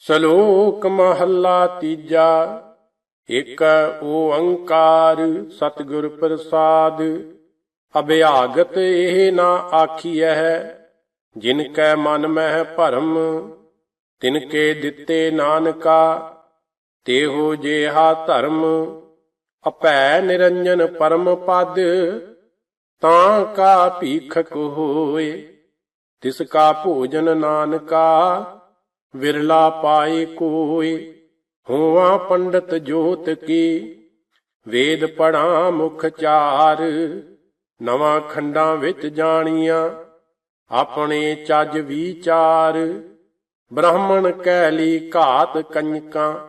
ਸ਼ਲੋਕ ਮਹੱਲਾ ਤੀਜਾ। ਇਕ ਓੰਕਾਰ ਸਤਿਗੁਰ ਪ੍ਰਸਾਦ। ਅਭਿਆਗਤ ਇਹ ਨਾ ਆਖੀਐ, ਜਿਨ ਕੈ ਮਨ ਮਹਿ ਭਰਮ, ਤਿਨ ਕੇ ਦਿੱਤੇ ਨਾਨਕਾ, ਤੇਹੋ ਜੇਹਾ ਧਰਮ। ਅਪੈ ਨਿਰੰਜਨ ਪਰਮ ਪਦ, ਤਾਂ ਕਾ ਭੀਖਕ ਹੋਏ, ਤਿਸ ਕਾ ਭੋਜਨ ਨਾਨਕਾ। ਵਿਰਲਾ ਪਾਏ ਕੋਏ ਹੋਵਾ ਪੰਡਤ ਜੋਤ ਕੀ। ਵੇਦ ਪੜਾਂ ਮੁਖ ਚਾਰ, ਨਵਾਂ ਖੰਡਾਂ ਵਿੱਚ ਜਾਣੀਆਂ, ਆਪਣੇ ਚੱਜ ਵਿਚਾਰ। ਬ੍ਰਾਹਮਣ ਕੈ ਲਈ ਘਾਤ ਕੰਜਕਾਂ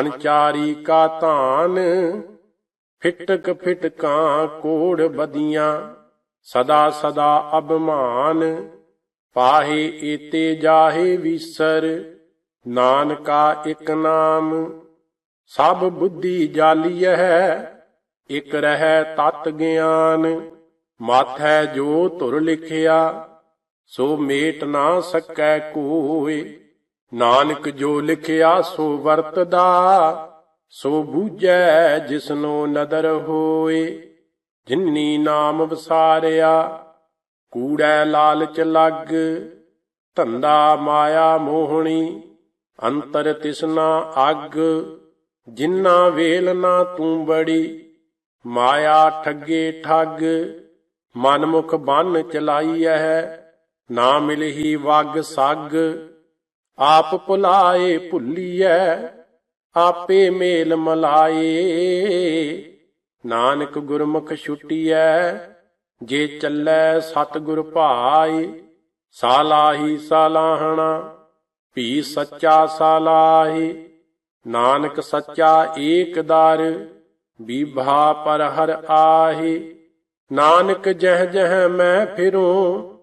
ਅਨਚਾਰੀ ਕਾ ਧਾਨ। ਫਿਟਕ ਫਿਟਕਾਂ ਕੋੜ ਬਦੀਆਂ ਸਦਾ ਸਦਾ ਅਭਮਾਨ। ਪਾਹੇ ਏਤੇ ਜਾਹੇ ਵਿਸਰ, ਨਾਨਕਾ ਇਕ ਨਾਮ। ਸਭ ਬੁੱਧੀ ਜਾਲੀਐ, ਇਕ ਰਹਿ ਤਤ ਗਿਆਨ। ਮਾਥੈ ਜੋ ਧੁਰ ਲਿਖਿਆ, ਸੋ ਮੇਟ ਨਾ ਸਕੈ ਕੋਏ। ਨਾਨਕ ਜੋ ਲਿਖਿਆ, ਸੋ ਵਰਤਦਾ, ਸੋ ਬੂਝੈ ਜਿਸਨੋ ਨਦਰ ਹੋਏ। ਜਿਨਨੀ ਨਾਮ ਵਿਸਾਰਿਆ ਕੂੜੈ ਲਾਲਚ ਲੱਗ, ਧੰਦਾ ਮਾਇਆ ਮੋਹਣੀ, ਅੰਤਰ ਤਿਸਨਾ ਅੱਗ, ਜਿੰਨਾ ਵੇਲ ਨਾ ਤੂੰ ਬੜੀ, ਮਾਇਆ ਠੱਗੇ ਠੱਗ, ਮਨਮੁਖ ਬੰਨ ਚਲਾਈਐ, ਨਾ ਮਿਲਹੀ ਵਗ ਸੱਗ, ਆਪ ਭੁਲਾਏ ਭੁੱਲੀਐ, ਆਪੇ ਮੇਲ ਮਲਾਏ, ਨਾਨਕ ਗੁਰਮੁਖ ਛੁਟੀਐ ਜੇ ਚੱਲੈ ਸਤਿਗੁਰ ਭਾਈ, ਸਾਲਾਹੀ ਸਾਲਾਹਣਾ, ਭੀ ਸੱਚਾ ਸਾਲਾਹੀ, ਨਾਨਕ ਸੱਚਾ ਏਕ ਦਰ, ਬੀਭਾ ਪਰ ਹਰ ਆਹੀ, ਨਾਨਕ ਜਹ ਜਹ ਮੈਂ ਫਿਰੂੰ,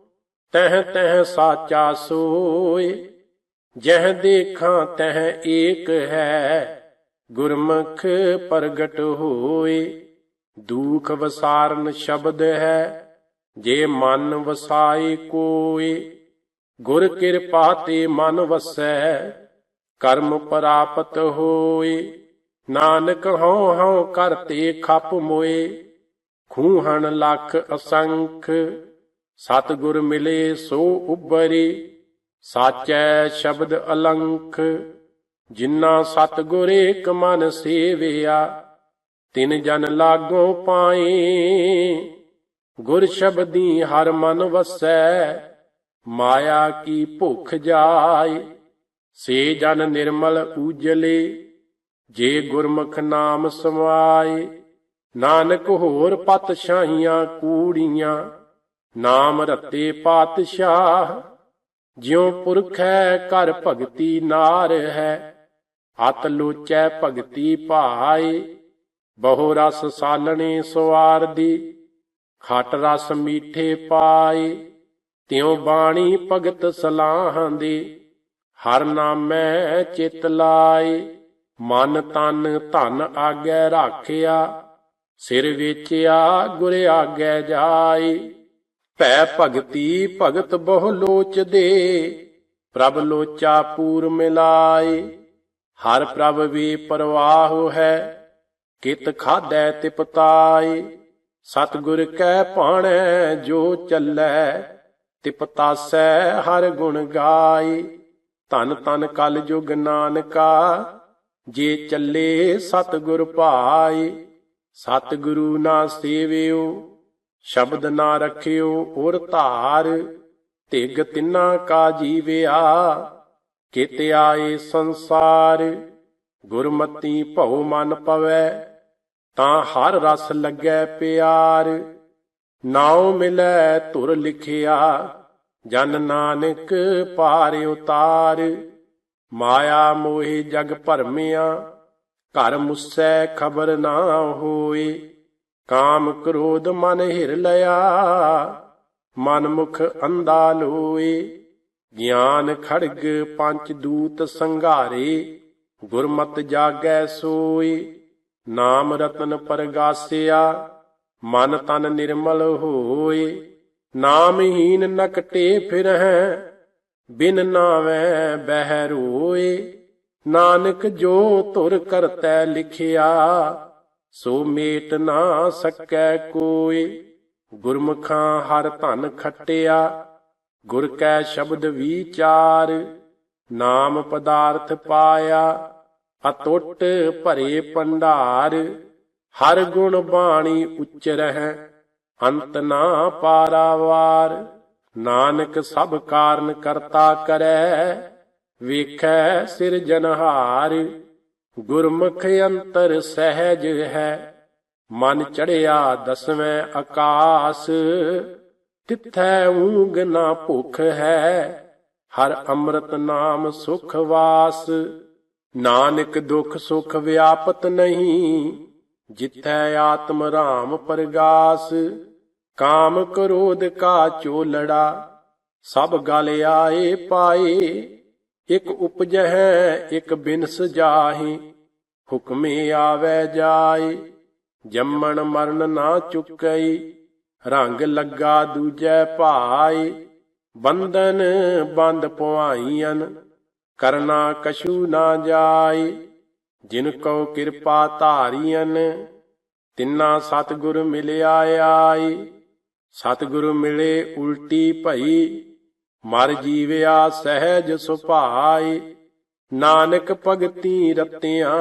ਤਹ ਤਹ ਸਾਚਾ ਸੋਏ ਜਹ ਦੇਖਾਂ ਤਹ ਏਕ ਹੈ, ਗੁਰਮੁਖ ਪ੍ਰਗਟ ਹੋਏ ਦੁਖ ਵਸਾਰਨ ਸ਼ਬਦ ਹੈ, ਜੇ ਮਨ ਵਸਾਏ ਕੋਏ, ਗੁਰ ਕਿਰਪਾ ਤੇ ਮਨ ਵਸੈ, ਕਰਮ ਪ੍ਰਾਪਤ ਹੋਏ, ਨਾਨਕ ਹਉ ਹਉ ਕਰਤੇ ਖਪ ਮੋਏ, ਖੂਹਣ ਲੱਖ ਅਸੰਖ, ਸਤਿਗੁਰ ਮਿਲੇ ਸੋ ਉਬਰੇ ਸਾਚੈ ਸ਼ਬਦ ਅਲੰਖ, ਜਿਨ੍ਹਾਂ ਸਤਿਗੁਰ ਏਕ ਮਨ ਸੇਵਿਆ ਤਿਨ ਜਨ ਲਾਗੋ ਪਾਏ। ਗੁਰ ਸ਼ਬਦੀ ਹਰ ਮਨ ਵਸੈ, ਮਾਇਆ ਕੀ ਭੁਖ ਜਾਏ। ਸੇ ਜਨ ਨਿਰਮਲ ਉਜਲੇ ਜੇ ਗੁਰਮੁਖ ਨਾਮ ਸਮਾਏ ਨਾਨਕ ਹੋਰ ਪਤਸ਼ਾਹੀਆਂ ਕੂੜੀਆਂ, ਨਾਮ ਰਤੇ ਪਾਤਸ਼ਾਹ। ਜਿਉ ਹੈ ਕਰ ਭਗਤੀ ਨਾਰ ਹੈ, ਅਤ ਲੋਚੈ ਭਗਤੀ ਭਾਏ। ਬਹੁ ਰਸ ਸਾਲਣੇ ਸਵਾਰ ਦੀ, ਖਟ ਰਸ ਮੀਠੇ ਪਾਏ, ਤਿਉ ਬਾਣੀ ਭਗਤ ਸਲਾਹਾਂ ਦੇ। ਹਰ ਨਾਮੈ ਚਿਤ ਲਾਏ, ਮਨ ਤਨ ਧਨ ਆਗੈ ਰਾਖਿਆ, ਸਿਰ ਵੇਚਿਆ ਗੁਰ ਆਗੈ ਜਾਏ। ਭੈ ਭਗਤੀ ਭਗਤ ਬਹੁ ਲੋਚ ਦੇ ਪ੍ਰਭ ਲੋਚਾ ਪੂਰ ਮਿਲਾਏ। ਹਰ ਪ੍ਰਭ ਵੀ ਪਰਵਾਹ ਹੈ ਕਿਤ ਖਾਦੈ ਤਿਪਤਾਏ ਸਤਿਗੁਰ ਕੈ ਭਾਣੈ, ਜੋ ਚੱਲੈ ਤਿਪਤਾਸੈ ਹਰ ਗੁਣ ਗਾਏ। ਧਨ ਤਨ ਕਲ ਜੁਗ ਨਾਨਕਾ, ਜੇ ਚੱਲੇ ਸਤਿਗੁਰ ਭਾਏ। ਸਤਿਗੁਰੂ ਨਾ ਸੇਵਿਓ, ਸ਼ਬਦ ਨਾ ਰਖਿਓ ਔਰ ਧਾਰ। ਤਿਗ ਤਿੰਨਾ ਕਾ ਜੀਵਿਆ, ਕਿਤ ਆਏ ਸੰਸਾਰ। ਗੁਰਮਤੀ ਭਉ ਮਨ ਪਵੈ ਤਾਂ ਹਰ ਰਸ ਲੱਗੈ ਪਿਆਰ। ਨਾਉ ਮਿਲੈ ਧੁਰ ਲਿਖਿਆ, ਜਨ ਨਾਨਕ ਪਾਰ ਉਤਾਰ। ਮਾਇਆ ਮੋਹਿ ਜਗ ਭਰਮਿਆ, ਘਰ ਮੁਸੈ ਖਬਰ ਨਾ ਹੋਏ। ਕਾਮ ਕ੍ਰੋਧ ਮਨ ਹਿਰ ਲਿਆ, ਮਨ ਮੁਖ ਅੰਧਾ ਲੋਏ। ਗਿਆਨ ਖੜਗ ਪੰਚ ਦੂਤ ਸੰਘਾਰੇ, ਗੁਰਮਤ ਜਾਗੈ ਸੋਏ। ਨਾਮ ਰਤਨ ਪਰਗਾਸਿਆ, ਮਨ ਤਨ ਨਿਰਮਲ ਹੋਏ। ਨਾਮਹੀਨ ਨਕਟੇ ਫਿਰਹਿ ਬਿਨ ਨਾਵੇਂ ਬਹਿ ਰੋਏ। ਨਾਨਕ ਜੋ ਧੁਰ ਕਰਤੈ ਲਿਖਿਆ, ਸੋ ਮੇਟ ਨਾ ਸਕੈ ਕੋਏ। ਗੁਰਮੁਖਾਂ ਹਰ ਧਨ ਖਟਿਆ, ਗੁਰ ਕੈ ਸ਼ਬਦ ਵਿਚਾਰ। ਨਾਮ ਪਦਾਰਥ ਪਾਇਆ ਅਟੁੱਟ ਭਰੇ ਭੰਡਾਰ, ਹਰ ਗੁਣ ਬਾਣੀ ਉੱਚ ਰਹਿ, ਅੰਤ ਨਾ ਪਾਰਾਵਾਰ, ਨਾਨਕ ਸਭ ਕਾਰਨ ਕਰਤਾ ਕਰੈ, ਵੇਖੈ ਸਿਰਜਨਹਾਰ ਗੁਰਮੁਖ ਅੰਤਰ ਸਹਿਜ ਹੈ, ਮਨ ਚੜਿਆ ਦਸਵੇਂ ਆਕਾਸ, ਤਿੱਥੈ ਊਂਗ ਨਾ ਭੁਖ ਹੈ, ਹਰ ਅੰਮ੍ਰਿਤ ਨਾਮ ਸੁਖ ਵਾਸ ਨਾਨਕ ਦੁਖ ਸੁਖ ਵਿਆਪਤ ਨਹੀਂ, ਜਿਥੈ ਆਤਮ ਰਾਮ ਪਰਗਾਸ, ਕਾਮ ਕ੍ਰੋਧ ਕਾ ਚੋਲੜਾ, ਸਭ ਗਲ ਆਏ ਪਾਏ, ਇਕ ਉਪਜਹਿ, ਇਕ ਬਿਨਸ ਜਾਹੀ, ਹੁਕਮੇ ਆਵੇ ਜਾਏ, ਜੰਮਣ ਮਰਨ ਨਾ ਚੁੱਕਈ, ਰੰਗ ਲੱਗਾ ਦੂਜੈ ਭਾਈ ਬੰਧਨ ਬੰਦ ਪਵਾਈਆਂ ਕਰਨਾ ਕਛੂ ਨਾ ਜਾਏ, ਜਿਨ ਕੋ ਕਿਰਪਾ ਧਾਰੀਆਂ ਤਿੰਨਾ ਸਤਿਗੁਰ ਮਿਲਿਆ ਆਈ ਸਤਿਗੁਰ ਮਿਲੇ ਉਲਟੀ ਭਈ, ਮਰ ਜੀਵਿਆ ਸਹਿਜ ਸੁਭਾਈ ਨਾਨਕ ਭਗਤੀ ਰਤਿਆਂ,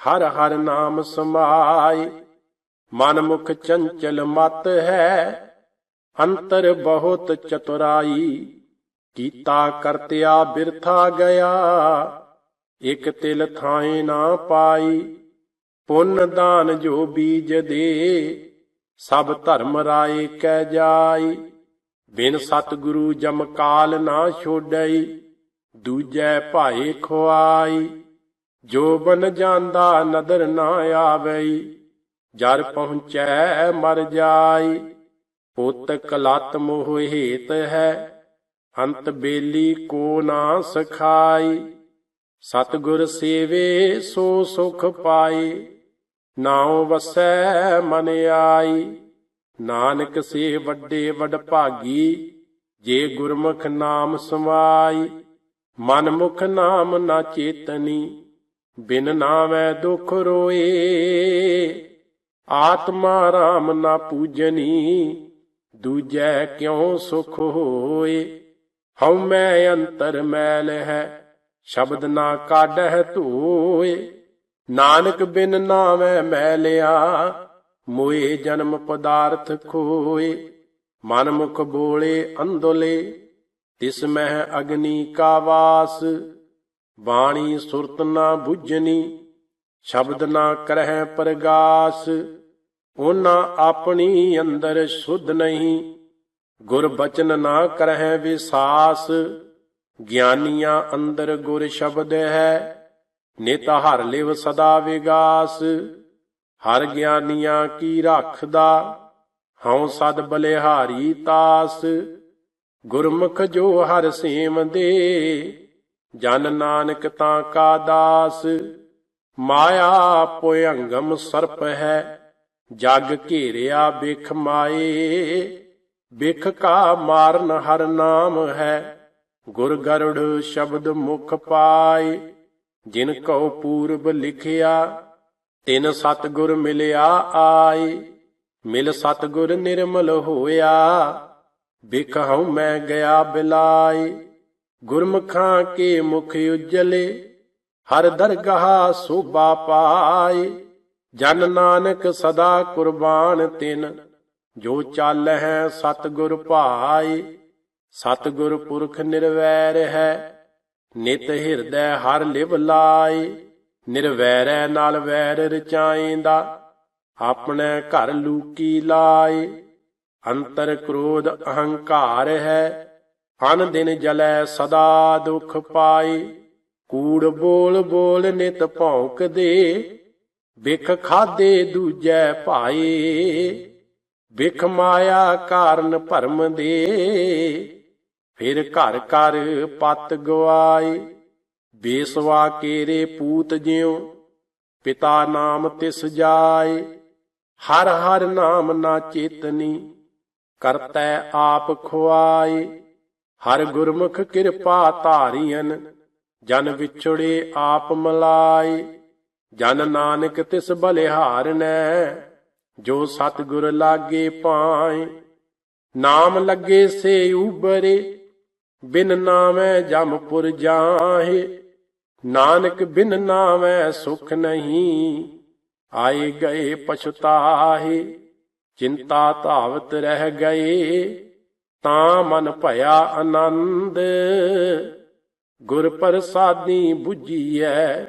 ਹਰ ਹਰ ਨਾਮ ਸਮਾਈ ਮਨ ਮੁਖ ਚੰਚਲ ਮਤ ਹੈ, ਅੰਤਰ ਬਹੁਤ ਚਤੁਰਾਈ। ਕੀਤਾ ਕਰਤਿਆ ਬਿਰਥਾ ਗਿਆ। ਇਕ ਤਿਲ ਥਾਏ ਨਾ ਪਾਈ, ਪੁੰਨ ਦਾਨ ਜੋ ਬੀਜ ਦੇ, ਸਭ ਧਰਮ ਰਾਏ ਕਹਿ ਜਾਈ। ਬਿਨ ਸਤਿਗੁਰੂ ਜਮਕਾਲ ਨਾ ਛੋੜਈ ਦੂਜੈ ਭਾਏ ਖੁਆਈ। ਜੋ ਬਨ ਜਾਂਦਾ ਨਦਰ ਨਾ ਆਵਈ, ਜਰ ਪਹੁੰਚੈ ਮਰ ਜਾਈ। ਪੁੱਤ ਕਲਤ ਮੋਹ ਹੇਤ ਹੈ ਅੰਤ ਬੇਲੀ ਕੋ ਨਾ ਸਖਾਈ, ਸਤਿਗੁਰ ਸੇਵੇ ਸੋ ਸੁਖ ਪਾਈ, ਨਾਉ ਵਸੈ ਮਨ ਆਈ। ਨਾਨਕ ਸੇ ਵੱਡੇ ਵਡ ਭਾਗੀ, ਜੇ ਗੁਰਮੁਖ ਨਾਮ ਸਮਾਈ ਮਨ ਮੁਖ ਨਾਮ ਨਾ ਚੇਤਨੀ, ਬਿਨ ਨਾਮੈ ਦੁਖ ਰੋਏ। ਆਤਮਾ ਰਾਮ ਨਾ ਪੂਜਨੀ, ਦੂਜੈ ਕਿਉ ਸੁਖ ਹੋਏ? ਹਉ ਮੈਂ ਅੰਤਰ ਮੈਲ ਹੈ, ਸ਼ਬਦ ਨਾ ਕਾਢਹਿ ਧੋਏ। ਨਾਨਕ ਬਿਨ ਨਾਮੈ ਮੈਲਿਆ, ਮੋਏ ਜਨਮ ਪਦਾਰਥ ਖੋਏ। ਮਨ ਮੁਖ ਬੋਲੇ ਅੰਦੋਲੇ, ਤਿਸ ਮਹਿ ਅਗਨੀ ਕਾ ਵਾਸ। ਬਾਣੀ ਸੁਰਤ ਨਾ 부ਝਨੀ ਸ਼ਬਦ ਨਾ ਕਰਹਿ ਪ੍ਰਗਾਸ। ਉਹਨਾਂ ਆਪਣੀ ਅੰਦਰ ਸੁਧ ਨਹੀਂ ਗੁਰ ਬਚਨ ਨਾ ਕਰਹਿ ਵਿਸਾਸ, ਗਿਆਨੀਆਂ ਅੰਦਰ ਗੁਰ ਸ਼ਬਦ ਹੈ, ਨਿਤ ਹਰ ਲਿਵ ਸਦਾ ਵਿਗਾਸ। ਹਰ ਗਿਆਨੀਆਂ ਕੀ ਰੱਖਦਾ, ਹਉ ਸਦ ਬਲਿਹਾਰੀ ਤਾਸ। ਗੁਰਮੁਖ ਜੋ ਹਰ ਸੇਮ ਦੇ ਜਨ ਨਾਨਕ ਤਾਂ ਕਾ ਦਾਸ। ਮਾਇਆ ਪੁਯੰਗਮ ਸਰਪ ਹੈ, ਜਗ ਘੇਰਿਆ ਬਿਖ ਮਾਏ। ਬਿਖ ਕਾ ਮਾਰਨ ਹਰ ਨਾਮ ਹੈ। ਗੁਰ ਗਰੁੜ ਸ਼ਬਦ ਮੁਖ ਪਾਏ। ਜਿਨ ਕਉ ਪੂਰਬ ਲਿਖਿਆ, ਤਿਨ ਸਤਗੁਰ ਮਿਲਿਆ ਆਏ। ਮਿਲ ਸਤਗੁਰ ਨਿਰਮਲ ਹੋਇਆ ਬਿਖ ਹਉ ਮੈਂ ਗਿਆ ਬਿਲਾਈ ਗੁਰਮੁਖਾਂ ਕੇ ਮੁਖ ਉਜਲੇ, ਹਰ ਦਰਗਾਹ ਸੋਭਾ ਪਾਏ। ਜਨ ਨਾਨਕ ਸਦਾ ਕੁਰਬਾਨ ਤਿਨ ਜੋ ਚੱਲ ਹੈ ਸਤਗੁਰ ਭਾਈ, ਸਤਗੁਰ ਪੁਰਖ ਨਿਰਵੈਰ ਹੈ, ਨਿਤ ਹਿਰਦੈ ਹਰ ਲਿਵ ਲਾਈ, ਨਿਰਵੈਰੈ ਨਾਲ ਵੈਰ ਰਚਾਈਂਦਾ, ਆਪਣੇ ਘਰ ਲੂਕੀ ਲਾਏ ਅੰਤਰ ਕ੍ਰੋਧ ਅਹੰਕਾਰ ਹੈ, ਅਨ ਦਿਨ ਜਲੈ ਸਦਾ ਦੁਖ ਪਾਈ, ਕੂੜ ਬੋਲ ਬੋਲ ਨਿਤ ਭੌਂਕਦੇ ਬਿਖ ਖਾਦੇ ਦੂਜੈ ਭਾਈ। ਵਿਖ ਮਾਇਆ ਕਾਰਨ ਭਰਮ ਦੇ, ਫਿਰ ਘਰ ਘਰ ਪਤ ਗਵਾਈ ਬੇਸਵਾ ਕੇਰੇ ਪੂਤ ਜਿਉ, ਪਿਤਾ ਨਾਮ ਤਿਸ ਜਾਏ। ਹਰ ਹਰ ਨਾਮ ਨਾ ਚੇਤਨੀ, ਕਰਤੈ ਆਪ ਖੁਆਏ। ਹਰ ਗੁਰਮੁਖ ਕਿਰਪਾ ਧਾਰੀਆਂ ਜਨ ਵਿਛੜੇ ਆਪ ਮਲਾਈ ਜਨ ਨਾਨਕ ਤਿਸ ਬਲਿਹਾਰਨੈ ਜੋ ਸਤਿਗੁਰ ਲਾਗੇ ਪਾਏ, ਨਾਮ ਲੱਗੇ ਸੇ ਉਬਰੇ, ਬਿਨ ਨਾਮੈ ਜਮਪੁਰ ਜਾਹੇ। ਨਾਨਕ ਬਿਨ ਨਾਮੈ ਸੁਖ ਨਹੀਂ, ਆਏ ਗਏ ਪਛਤਾਹੇ। ਚਿੰਤਾ ਧਾਵਤ ਰਹਿ ਗਏ, ਤਾਂ ਮਨ ਭਇਆ ਆਨੰਦ। ਗੁਰ ਪ੍ਰਸਾਦੀ 부ਜੀਐ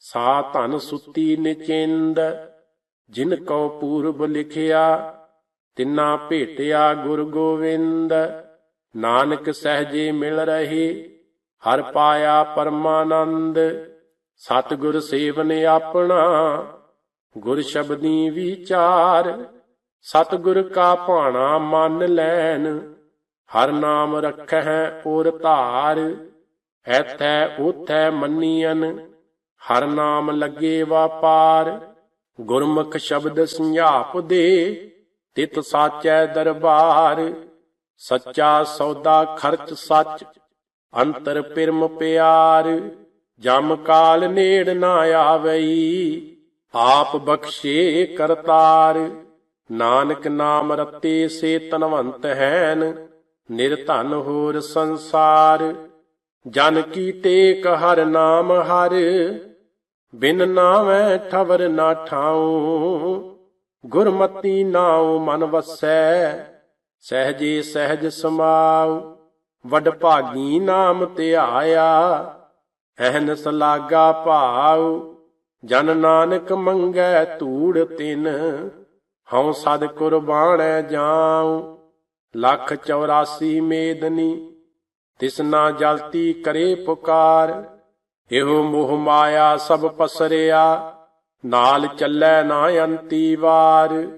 ਸਾ ਧਨ ਸੁਤੀ ਨਿਚਿੰਦ। ਜਿਨ ਕਉ ਪੂਰਬ ਲਿਖਿਆ, ਤਿਨਾ ਭੇਟਿਆ ਗੁਰ ਗੋਵਿੰਦ। ਨਾਨਕ ਸਹਜੇ ਮਿਲ ਰਹੇ, ਹਰ ਪਾਇਆ ਪਰਮਾਨੰਦ। ਸਤਿਗੁਰ ਸੇਵਨ ਆਪਣਾ, ਗੁਰ ਸ਼ਬਦੀ ਵਿਚਾਰ। ਸਤਿਗੁਰ ਕਾ ਭਾਣਾ ਮੰਨ ਲੈਨ, ਹਰ ਨਾਮ ਰਖੈ ਔਰ ਧਾਰ। ਐਥੈ ਉਥੈ ਮੰਨੀਆਂ ਹਰ ਨਾਮ ਲੱਗੇ ਵਾਪਾਰ। ਗੁਰਮੁਖ ਸ਼ਬਦ ਸੰਝਾਪ ਦੇ, ਤਿਤ ਸਾਚੈ ਦਰਬਾਰ। ਸੱਚਾ ਸੌਦਾ ਖਰਚ ਸੱਚ, ਅੰਤਰ ਪਿਰਮ ਪਿਆਰ। ਜਮ ਕਾਲ ਨੇੜ ਨਾ ਆਵਈ, ਆਪ ਬਖਸ਼ੇ ਕਰਤਾਰ। ਨਾਨਕ ਨਾਮ ਰਤੇ ਸੇ ਤਨਵੰਤ ਹੈਨ ਨਿਰਧਨ ਹੋਰ ਸੰਸਾਰ। ਜਨ ਕੀ ਟੇਕ ਹਰ ਨਾਮ ਹਰ ਬਿਨ ਨਾਮੈ ਠਵਰ ਨਾ ਠਾਉ, ਗੁਰਮਤੀ ਨਾਉ ਮਨ ਵਸੈ, ਸਹਜੇ ਸਹਜ ਸਮਾਉ, ਵਡ ਭਾਗੀ ਨਾਮ ਧਿਆਇਆ ਅਹਨਸ ਸਲਾਗਾ ਭਾਉ, ਜਨ ਨਾਨਕ ਮੰਗੈ ਧੂੜ ਤਿਨ, ਹਉ ਸਦ ਕੁਰਬਾਨੈ ਜਾਉ, ਲੱਖ 84 ਮੇਦਨੀ, ਤਿਸ ਨਾ ਜਲਤੀ ਕਰੇ ਪੁਕਾਰ ਇਹੋ ਮੋਹ ਮਾਇਆ ਸਭ ਪਸਰਿਆ, ਨਾਲ ਚੱਲੈ ਨਾ ਅੰਤੀ ਵਾਰ।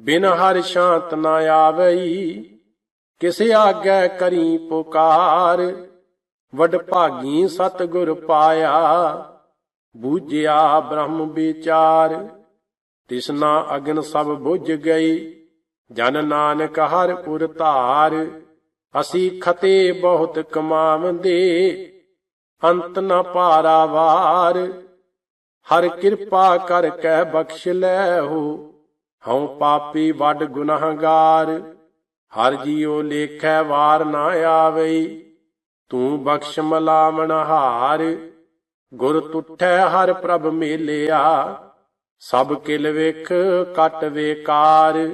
ਬਿਨ ਹਰ ਸ਼ਾਂਤ ਨਾ ਆਵਈ, ਕਿਸ ਆਗੈ ਕਰੀ ਪੁਕਾਰ। ਵਡ ਭਾਗੀ ਸਤਿਗੁਰ ਪਾਇਆ, ਬੂਝਿਆ ਬ੍ਰਹਮ ਵਿਚਾਰ। ਤਿਸਨਾ ਅਗਨ ਸਭ ਬੁਝ ਗਈ, ਜਨ ਨਾਨਕ ਹਰ ਪੁਰ ਧਾਰ। ਅਸੀਂ ਖਤੇ ਬਹੁਤ ਕਮਾਵੰਦੇ ਅੰਤ ਨ ਪਾਰਾਵਾਰ। ਹਰ ਕਿਰਪਾ ਕਰ ਕੈ ਬਖਸ਼ ਲੈ ਹੋ ਹਉ ਪਾਪੀ ਵੱਡ ਗੁਨਾਹਗਾਰ। ਹਰ ਜੀਉ ਲੇਖੈ ਵਾਰ ਨਾ ਆਵਈ। ਤੂੰ ਬਖਸ਼ ਮਲਾਮਣ ਹਾਰ। ਗੁਰ ਤੁਠੈ ਹਰ ਪ੍ਰਭ ਮੇਲਿਆ। ਸਭ ਕਿਲ ਵੇਖ, ਕਟ ਵੇਕਾਰ।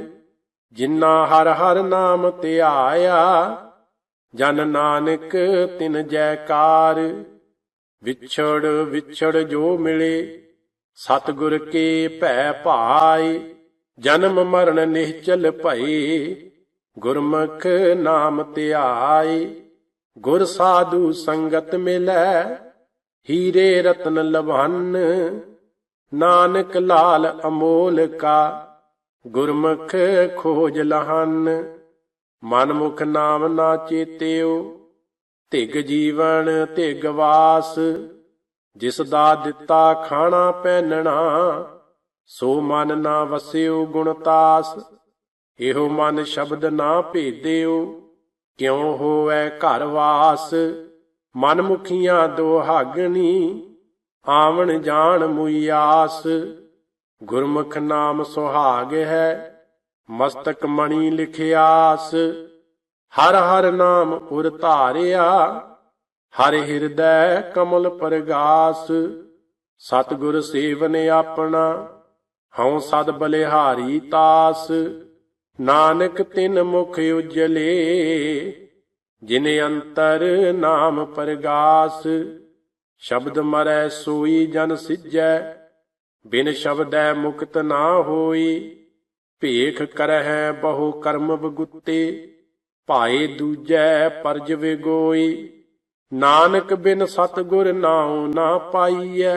ਜਿਨ੍ਹਾਂ ਹਰ ਹਰ ਨਾਮ ਧਿਆਇਆ ਜਨ ਨਾਨਕ ਤਿਨ ਜੈਕਾਰ। ਵਿਛੜ ਵਿਛੜ ਜੋ ਮਿਲੇ, ਸਤਿਗੁਰ ਕੇ ਭੈ ਭਾਈ ਜਨਮ ਮਰਨ ਨਿਹਚਲ ਭਈ ਗੁਰਮੁਖ ਨਾਮ ਧਿਆਈ ਗੁਰ ਸਾਧੂ ਸੰਗਤ ਮਿਲੈ, ਹੀਰੇ ਰਤਨ ਲਵੰਨ ਨਾਨਕ ਲਾਲ ਅਮੋਲ ਕਾ, ਗੁਰਮੁਖ ਖੋਜ ਲਹਨ, ਮਨਮੁਖ ਨਾਮ ਨਾ ਚੇਤਿਓ ਧਿਗ ਜੀਵਨ, ਧਿਗ ਵਾਸ, ਜਿਸ ਦਾ ਦਿੱਤਾ ਖਾਣਾ ਪਹਿਨਣਾ, ਸੋ ਮਨ ਨਾ ਵਸਿਓ ਗੁਣਤਾਸ ਇਹੋ ਮਨ ਸ਼ਬਦ ਨਾ ਭੇਦਿਓ, ਕਿਉ ਹੋਐ ਘਰ ਵਾਸ? ਮਨ ਮੁਖੀਆਂ ਦੁਹਾਗਣੀ ਆਵਣ ਜਾਣ ਮੁਈਆਸ ਗੁਰਮੁਖ ਨਾਮ ਸੁਹਾਗ ਹੈ, ਮਸਤਕ ਮਣੀ ਲਿਖਿਆਸ। ਹਰ ਹਰ ਨਾਮ ਉਰ ਧਾਰਿਆ, ਹਰ ਹਿਰਦੈ ਕਮਲ ਪਰਗਾਸ। ਸਤਿਗੁਰ ਸੇਵਨ ਆਪਣਾ, ਹਉ ਸਦ ਬਲਿਹਾਰੀ ਤਾਸ। ਨਾਨਕ ਤਿਨ ਮੁਖ ਉਜਲੇ, ਜਿਨ ਅੰਤਰ ਨਾਮ ਪਰਗਾਸ। ਸ਼ਬਦ ਮਰੈ ਸੋਈ ਜਨ ਸਿਜੈ, ਬਿਨ ਸ਼ਬਦੈ ਮੁਕਤ ਨਾ ਹੋਈ। ਭੇਖ ਕਰਹਿ ਬਹੁ ਕਰਮ ਬਗੁੱਤੇ ਭਾਏ ਦੂਜੈ ਪਰਜ ਵਿਗੋਈ। ਨਾਨਕ ਬਿਨ ਸਤਗੁਰ ਨਾਉ ਨਾ ਪਾਈਐ,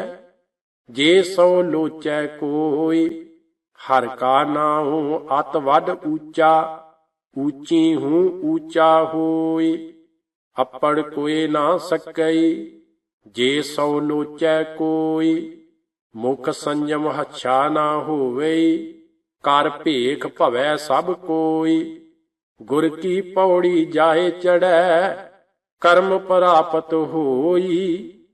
ਜੇ ਸੋ ਲੋਚੈ ਕੋਈ। ਹਰ ਕਾ ਨਾਉ ਅਤ ਵੱਡ ਉੱਚਾ ਊਚੀ ਹੂੰ ਊਚਾ ਹੋਈ। ਅਪੜ ਕੋਏ ਨਾ ਸਕਈ, ਜੇ ਸੋ ਲੋਚੈ ਕੋਈ। ਮੁਖ ਸੰਜਮ ਹੱਛਾ ਨਾ ਹੋਵੇ ਕਰ ਭੇਖ ਭਵੈ ਸਭ ਕੋਈ। ਗੁਰ ਕੀ ਪੌੜੀ ਜਾਏ ਚੜੈ ਕਰਮ ਪ੍ਰਾਪਤ ਹੋਈ।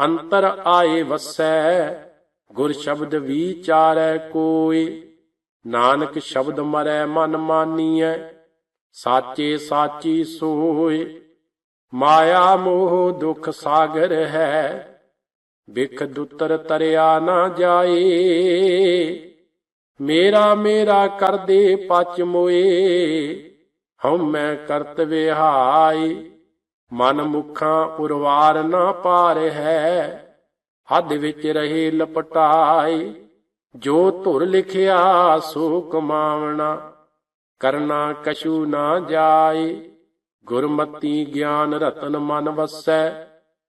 ਅੰਤਰ ਆਏ ਵਸੈ, ਗੁਰ ਸ਼ਬਦ ਵਿਚਾਰੈ ਕੋਏ ਨਾਨਕ ਸ਼ਬਦ ਮਰੈ ਮਨ ਮਾਨੀਐ, ਸਾਚੇ ਸਾਚੀ ਸੋਏ। ਮਾਇਆ ਮੋਹ ਦੁਖ ਸਾਗਰ ਹੈ ਬਿਖ ਦੁਤਰ ਤਰਿਆ ਨਾ ਜਾਏ। ਮੇਰਾ ਮੇਰਾ ਕਰਦੇ ਪਚ ਮੋਏ ਹਉ ਮੈਂ ਕਰਤ ਵਿਹਾਈ, ਮਨ ਮੁਖਾਂ ਉਰਵਾਰ ਨਾ ਪਾਰ ਹੈ। ਹੱਦ ਵਿੱਚ ਰਹੇ ਲਪਟਾਈ, ਜੋ ਧੁਰ ਲਿਖਿਆ ਸੋ ਕਮਾਵਣਾ ਕਰਨਾ ਕਛੂ ਨਾ ਜਾਏ ਗੁਰਮਤੀ ਗਿਆਨ ਰਤਨ ਮਨ ਵਸੈ।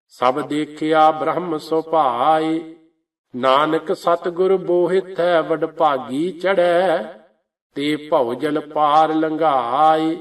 ਸਭ ਦੇਖਿਆ ਬ੍ਰਹਮ ਸੁਭਾਈ, ਨਾਨਕ ਸਤਿਗੁਰ ਬੋਹਿਤ ਹੈ ਵਡਭਾਗੀ ਚੜੈ ਤੇ ਭਉ ਜਲ ਪਾਰ ਲੰਘਾਈ।